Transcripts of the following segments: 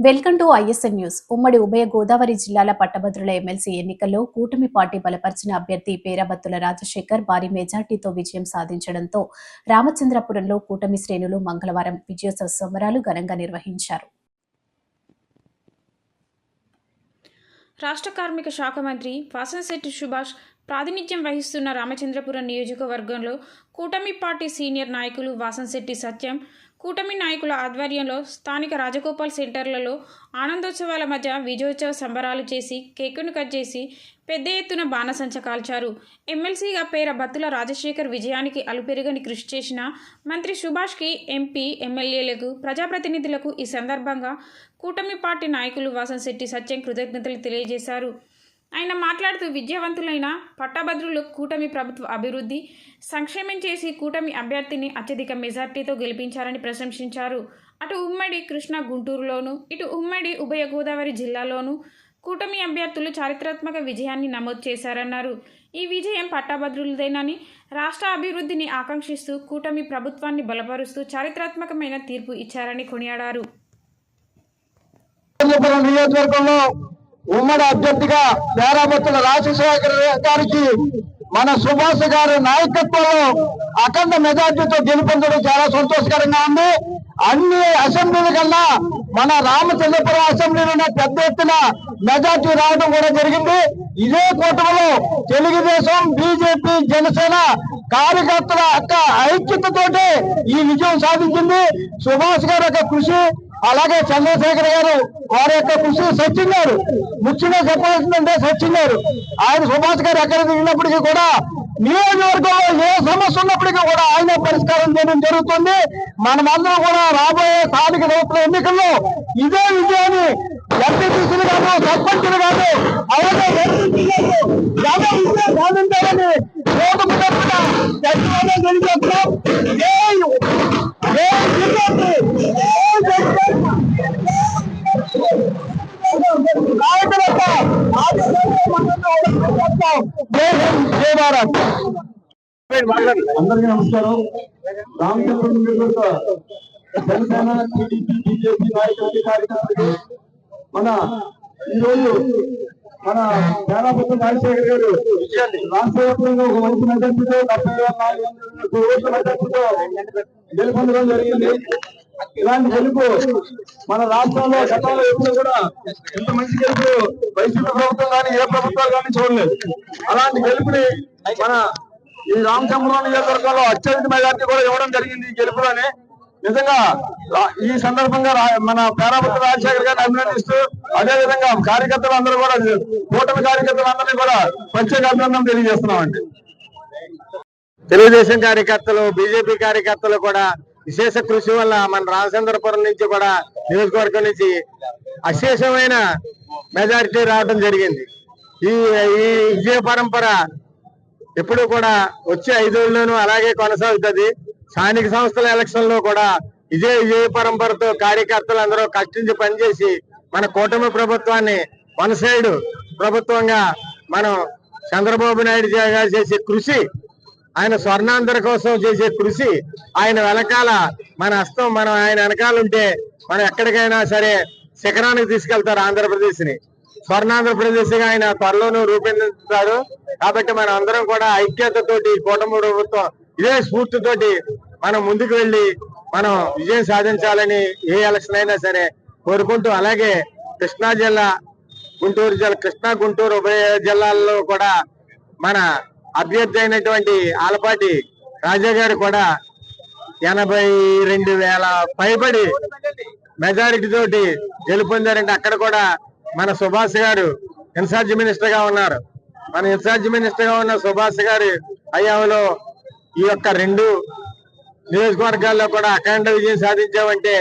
Welcome to ఐఎస్ఎన్ news. ఉమ్మడి ఉభయ గోదావరి జిల్లాల పట్టభద్రుల ఎమ్మెల్సీ ఎన్నికల్లో కూటమి పార్టీ బలపరిచిన అభ్యర్థి పేరాబత్తుల రాజశేఖర్ భారీ మెజార్టీతో విజయం సాధించడంతో రామచంద్రపురంలో కూటమి శ్రేణులు మంగళవారం విజయోత్సవ సంబరాలు ఘనంగా నిర్వహించారు. రాష్ట్ర కార్మిక శాఖ మంత్రి వాసనశెట్టి సుభాష్ ప్రాతినిధ్యం వహిస్తున్న రామచంద్రపురం నియోజకవర్గంలో కూటమి పార్టీ సీనియర్ నాయకులు వాసంశెట్టి సత్యం కూటమి నాయకుల ఆధ్వర్యంలో స్థానిక రాజగోపాల్ సెంటర్లలో ఆనందోత్సవాల మధ్య విజయోత్సవ సంబరాలు చేసి కేకును కట్ చేసి పెద్ద ఎత్తున బాణసంచ కాల్చారు. ఎమ్మెల్సీగా పేర బత్తుల రాజశేఖర్ విజయానికి అలుపెరుగని కృషి చేసిన మంత్రి సుభాష్కి ఎంపీ ఎమ్మెల్యేలకు ప్రజాప్రతినిధులకు ఈ సందర్భంగా కూటమి పార్టీ నాయకులు వాసంశెట్టి సత్యం కృతజ్ఞతలు తెలియజేశారు. ఆయన మాట్లాడుతూ విద్యావంతులైన పట్టభద్రులు కూటమి ప్రభుత్వ అభివృద్ధి సంక్షేమం చేసి కూటమి అభ్యర్థిని అత్యధిక మెజార్టీతో గెలిపించారని ప్రశంసించారు. అటు ఉమ్మడి కృష్ణా గుంటూరులోను ఇటు ఉమ్మడి ఉభయ గోదావరి జిల్లాలోను కూటమి అభ్యర్థులు చారిత్రాత్మక విజయాన్ని నమోదు చేశారన్నారు. ఈ విజయం పట్టాభద్రులదేనని రాష్ట్ర అభివృద్ధిని ఆకాంక్షిస్తూ కూటమి ప్రభుత్వాన్ని బలపరుస్తూ చారిత్రాత్మకమైన తీర్పు ఇచ్చారని కొనియాడారు. నియోజకవర్గంలో ఉమ్మడి అభ్యర్థిగా పేరాబత్తుల రాజశేఖర గారికి మన సుభాష్ గారి నాయకత్వంలో అఖండ మెజార్టీతో గెలుపొందడం చాలా సంతోషకరంగా ఉంది. అన్ని అసెంబ్లీల కన్నా మన రామచంద్రపురం అసెంబ్లీలో పెద్ద ఎత్తున మెజార్టీ రావడం కూడా జరిగింది. ఇదే కూటమిలో తెలుగుదేశం బీజేపీ జనసేన కార్యకర్తల యొక్క ఐక్యతతోటి ఈ విజయం సాధించింది. సుభాష్ గారి యొక్క కృషి అలాగే చంద్రశేఖర్ గారు వారి యొక్క కృషి సచిన్ గారు. ముఖ్యంగా చెప్పాల్సిందంటే సచిన్ గారు. ఆయన సుభాష్ గారు ఎక్కడ తిరిగినప్పటికీ కూడా నియోజకవర్గంలో ఏ సమస్య ఉన్నప్పటికీ కూడా ఆయన పరిష్కారం చేయడం జరుగుతుంది. మనమందరం కూడా రాబోయే స్థానిక సంస్థల ఎన్నికల్లో ఇదే విజయాన్ని ఎంపీటీసీలు కాదు సర్పంచులు కాదు అలాగే ఎంపీసీలు ఘన సాధించాలని ఓటమి తప్పున అందరికీ నమస్కారం. రామచంద్ర జనసేన టీడీపీ బీజేపీ నాయకులకి కార్యకర్తలకి మన ఈరోజు మన పేరాపత్ర రాజశేఖర్ గారు రాష్ట్ర వ్యాప్తంగా ఒక మంచి మెజార్టీతో డెబ్బై వేల నాలుగు వందల ఓట్ల మెజార్టీతో గెలుపొందడం జరిగింది. ఇలాంటి గెలుపు మన రాష్ట్రంలో గతంలో ఎప్పుడు కూడా ఇంత మంచి గెలుపు వైసీపీ ప్రభుత్వం కానీ ఏ ప్రభుత్వాలు కానీ చూడలేదు. అలాంటి గెలుపుని మన ఈ రామచంద్రరావు నియోజకవర్గంలో అత్యధిక మెజార్టీ కూడా ఇవ్వడం జరిగింది ఈ గెలుపులోనే. నిజంగా ఈ సందర్భంగా రా- మన పేరాపతి రాజశేఖర్ గారిని అభినందిస్తూ అదే విధంగా కార్యకర్తలు అందరూ కూడా కూటమి కార్యకర్తలు అందరినీ కూడా ప్రత్యేక అభినందన తెలియజేస్తున్నామండి. తెలుగుదేశం కార్యకర్తలు బీజేపీ కార్యకర్తలు కూడా విశేష కృషి వల్ల మన రామచంద్రపురం నుంచి కూడా నియోజకవర్గం నుంచి అశేషమైన మెజారిటీ రావడం జరిగింది. ఈ ఈ విజయ పరంపర ఎప్పుడు కూడా వచ్చే ఐదేళ్ళలోనూ అలాగే కొనసాగుతుంది. స్థానిక సంస్థల ఎలక్షన్లో కూడా ఇదే విజయ పరంపరతో కార్యకర్తలు అందరూ కష్టించి పనిచేసి మన కూటమి ప్రభుత్వాన్ని వన్ సైడ్ ప్రభుత్వంగా మనం చంద్రబాబు నాయుడు గారు చేసే కృషి ఆయన స్వర్ణాంధ్ర కోసం చేసే కృషి ఆయన వెనకాల మన హస్తం మనం ఆయన వెనకాల ఉంటే మనం ఎక్కడికైనా సరే శిఖరానికి తీసుకెళ్తారు ఆంధ్రప్రదేశ్ని స్వర్ణాంధ్రప్రదేశ్గా ఆయన త్వరలోనూ రూపొందిస్తారు కాబట్టి మనం అందరం కూడా ఐక్యతతోటి కూటమి ప్రభుత్వం ఇదే స్ఫూర్తితోటి మనం ముందుకు వెళ్ళి మనం విజయం సాధించాలని ఏ ఎలక్షన్ అయినా సరే కోరుకుంటూ అలాగే కృష్ణా జిల్లా గుంటూరు జిల్లా కృష్ణా గుంటూరు ఉభయ జిల్లాల్లో కూడా మన అభ్యర్థి అయినటువంటి ఆలపాటి రాజా గారు కూడా ఎనభై రెండు వేల పైబడి మెజారిటీ తోటి గెలుపొందారంటే అక్కడ కూడా మన సుభాష్ గారు ఇన్ఛార్జ్ మినిస్టర్గా ఉన్నారు. మన ఇన్ఛార్జ్ మినిస్టర్గా ఉన్న సుభాష్ గారి హయాంలో ఈ యొక్క రెండు నియోజకవర్గాల్లో కూడా అఖండ విజయం సాధించామంటే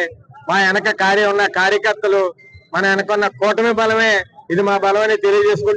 మా వెనక కార్య ఉన్న కార్యకర్తలు మన వెనకున్న కూటమి బలమే. ఇది మా బలం అని తెలియజేసుకుంటూ